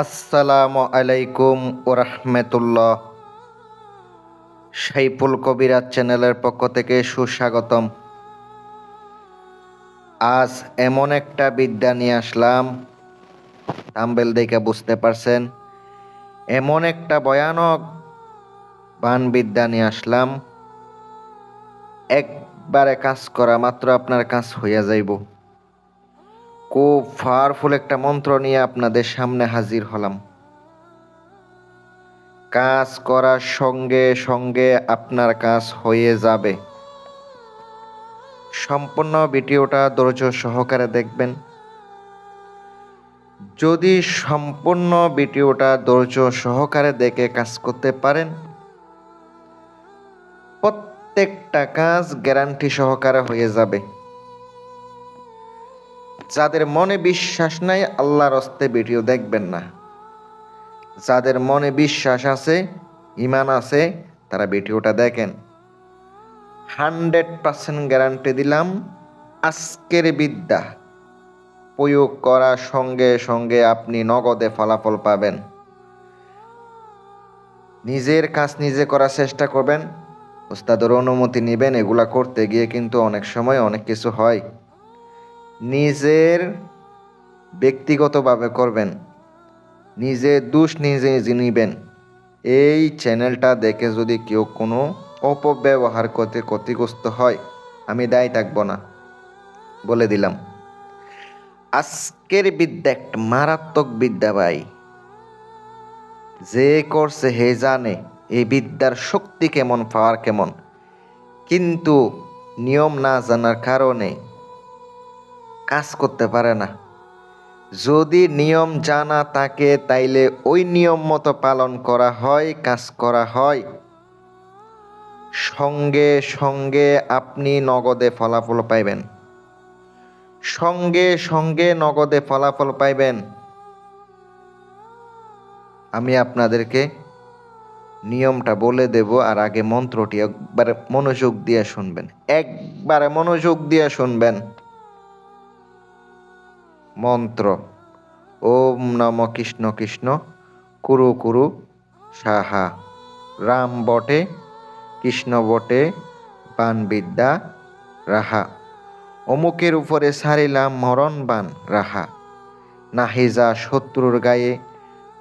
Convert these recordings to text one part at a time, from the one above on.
আসসালামু আলাইকুম ওরহমতুল্লাহ সাইফুল কবিরাজ চ্যানেলের পক্ষ থেকে সুস্বাগতম। আজ এমন একটা বিদ্যা নিয়ে আসলাম তাম্বেল দেখে বুঝতে পারছেন, এমন একটা ভয়ানক বান বিদ্যা নিয়ে আসলাম। একবারে কাজ করা মাত্র আপনার কাজ হইয়া যাইব। খুব পাওয়ারফুল একটা মন্ত্র নিয়ে আপনাদের সামনে হাজির হলাম। কাজ করার সঙ্গে সঙ্গে আপনার কাজ হয়ে যাবে। সম্পূর্ণ ভিডিওটা ধৈর্য সহকারে দেখবেন। যদি সম্পূর্ণ ভিডিওটা ধৈর্য সহকারে দেখে কাজ করতে পারেন, প্রত্যেকটা কাজ গ্যারান্টি সহকারে হয়ে যাবে। যাদের মনে বিশ্বাস নাই, আল্লাহর অস্তে ভিডিও দেখবেন না। যাদের মনে বিশ্বাস আছে, ইমান আছে, তারা ভিডিওটা দেখেন। হান্ড্রেড পার্সেন্ট গ্যারান্টি দিলাম, আজকের বিদ্যা প্রয়োগ করার সঙ্গে সঙ্গে আপনি নগদে ফলাফল পাবেন। নিজের কাজ নিজে করার চেষ্টা করবেন। ওস্তাদের অনুমতি নেবেন, এগুলা করতে গিয়ে কিন্তু অনেক সময় অনেক কিছু হয়। নিজের ব্যক্তিগতভাবে করবেন। নিজে দুষ নিজে নিবেন এই চ্যানেলটা দেখে যদি কেউ কোনো অপব্যবহার করতে ক্ষতিগ্রস্ত হয়, আমি দায়ী থাকব না, বলে দিলাম। আজকের বিদ্যা একটা মারাত্মক বিদ্যা ভাই। যে করছে হে জানে এই বিদ্যার শক্তি কেমন, পাওয়ার কেমন। কিন্তু নিয়ম না জানার কারণে কাজ করতে পারে না। যদি নিয়ম জানা থাকে, তাইলে ওই নিয়ম মতো পালন করা হয়, কাজ করা হয়। সঙ্গে সঙ্গে আপনি নগদে ফলাফল পাইবেন। সঙ্গে সঙ্গে নগদে ফলাফল পাইবেন। আমি আপনাদেরকে নিয়মটা বলে দেব আর আগে মন্ত্রটি একবারে মনোযোগ দিয়ে শুনবেন। একবারে মনোযোগ দিয়ে শুনবেন। মন্ত্র। ওম নম কৃষ্ণ কৃষ্ণ, কুরু কুরু সাহা। রাম বটে, কৃষ্ণ বটে, বান বিদ্যা, রাহা। অমুকের উপরে সারিলাম মরণ বান, রাহা। নাহিজা শত্রুর গায়ে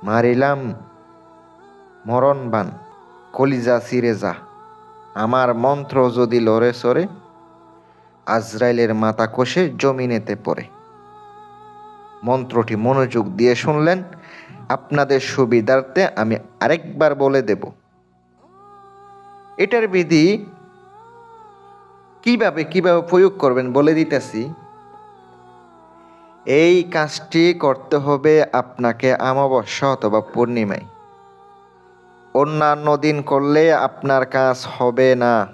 মারিলাম মরণ বান, কলিজা সিরে যা। আমার মন্ত্র যদি লড়ে সরে আজরাইলের মাথা কষে জমিনেতে পড়ে। মন্ত্রটি মনোযোগ দিয়ে শুনলেন। আপনাদের সুবিধার্থে আমি আরেকবার বলে দেব। এটার বিধি কীভাবে কীভাবে প্রয়োগ করবেন বলে দিতেছি। এই কাজটি করতে হবে আপনাকে আমাবস্যা অথবা পূর্ণিমায়। অন্যান্য দিন করলে আপনার কাজ হবে না।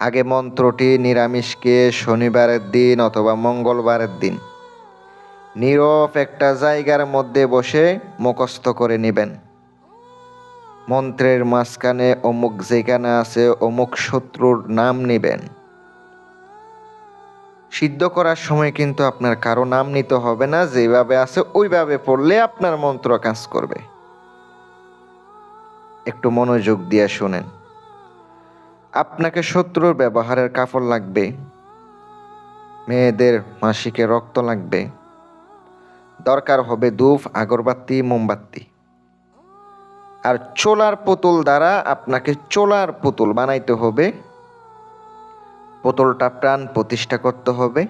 আগে মন্ত্রটি নিরামিষকে শনিবারের দিন অথবা মঙ্গলবারের দিন। নীরব একটা জায়গার মধ্যে বসে মুখস্থ করে নেবেন। মন্ত্রের মাঝখানে অমুক যেখানে আছে, অমুক শত্রুর নাম নেবেন। সিদ্ধ করার সময় কিন্তু আপনার কারও নাম নিতে হবে না, যেভাবে আছে ওইভাবে পড়লে আপনার মন্ত্র কাজ করবে। একটু মনোযোগ দিয়ে শোনেন। আপনাকে শত্রুর ব্যবহারের কাপড় লাগবে। মেয়েদের মাসিকে রক্ত লাগবে। দরকার হবে ধূপ, আগরবাতি, মোমবাতি। আর চোলার পুতুল দ্বারা আপনাকে চোলার পুতুল বানাইতে হবে। পুতুলটা প্রাণ প্রতিষ্ঠা করতে হবে।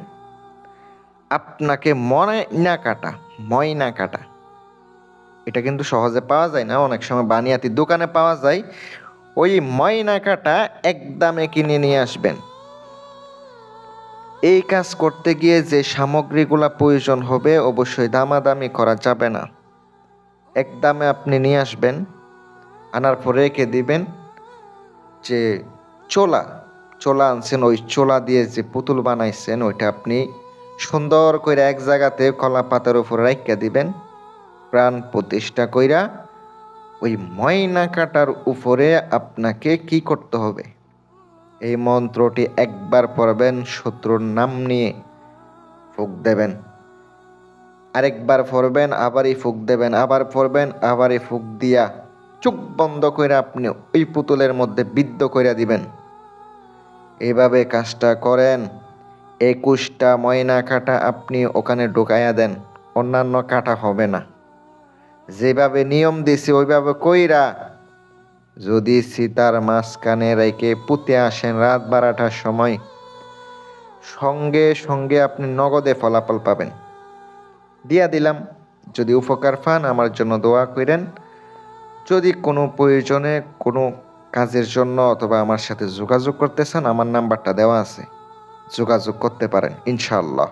আপনাকে ময়না কাটা ময়না কাটা। এটা কিন্তু সহজে পাওয়া যায় না, অনেক সময় বানিয়াতি দোকানে পাওয়া যায়। ওই ময়না কাটা একদমে কিনে নিয়ে আসবেন। এই কাজ করতে গিয়ে যে সামগ্রীগুলো প্রয়োজন হবে অবশ্যই দামাদামি করা যাবে না। একদমে আপনি নিয়ে আসবেন, আনার পরে রেখে দিবেন যে চোলা চোলা আনছেন, ওই চোলা দিয়ে যে পুতুল বানাইছেন, ওইটা আপনি সুন্দর করে এক জায়গাতে কলা পাতার উপর রাখিয়া দিবেন। প্রাণ প্রতিষ্ঠা কইরা ওই ময়না কাটার উপরে আপনাকে কি করতে হবে? এই মন্ত্রটি একবার পড়বেন, শত্রুর নাম নিয়ে ফুক দেবেন। আরেকবার পড়বেন, আবারই ফুক দেবেন, আবার পড়বেন, আবারই ফুক দিয়া চোখ বন্ধ করে আপনি ওই পুতুলের মধ্যে বিদ্ধ করে দিবেন। এইভাবে কাজটা করেন, একুশটা ময়না কাটা আপনি ওখানে ঢুকাইয়া দেন, অন্যান্য কাটা হবে না। যেভাবে নিয়ম দিছি, ওইভাবে কইরা যদি সীতার মাঝখানে রেখে পুঁতে আসেন রাত বারোটার সময়, সঙ্গে সঙ্গে আপনি নগদে ফলাফল পাবেন। দিয়া দিলাম। যদি উপকার পান, আমার জন্য দোয়া করেন। যদি কোনো প্রয়োজনে কোনো কাজের জন্য অথবা আমার সাথে যোগাযোগ করতে চান, আমার নাম্বারটা দেওয়া আছে। যোগাযোগ করতে পারেন, ইনশাআল্লাহ।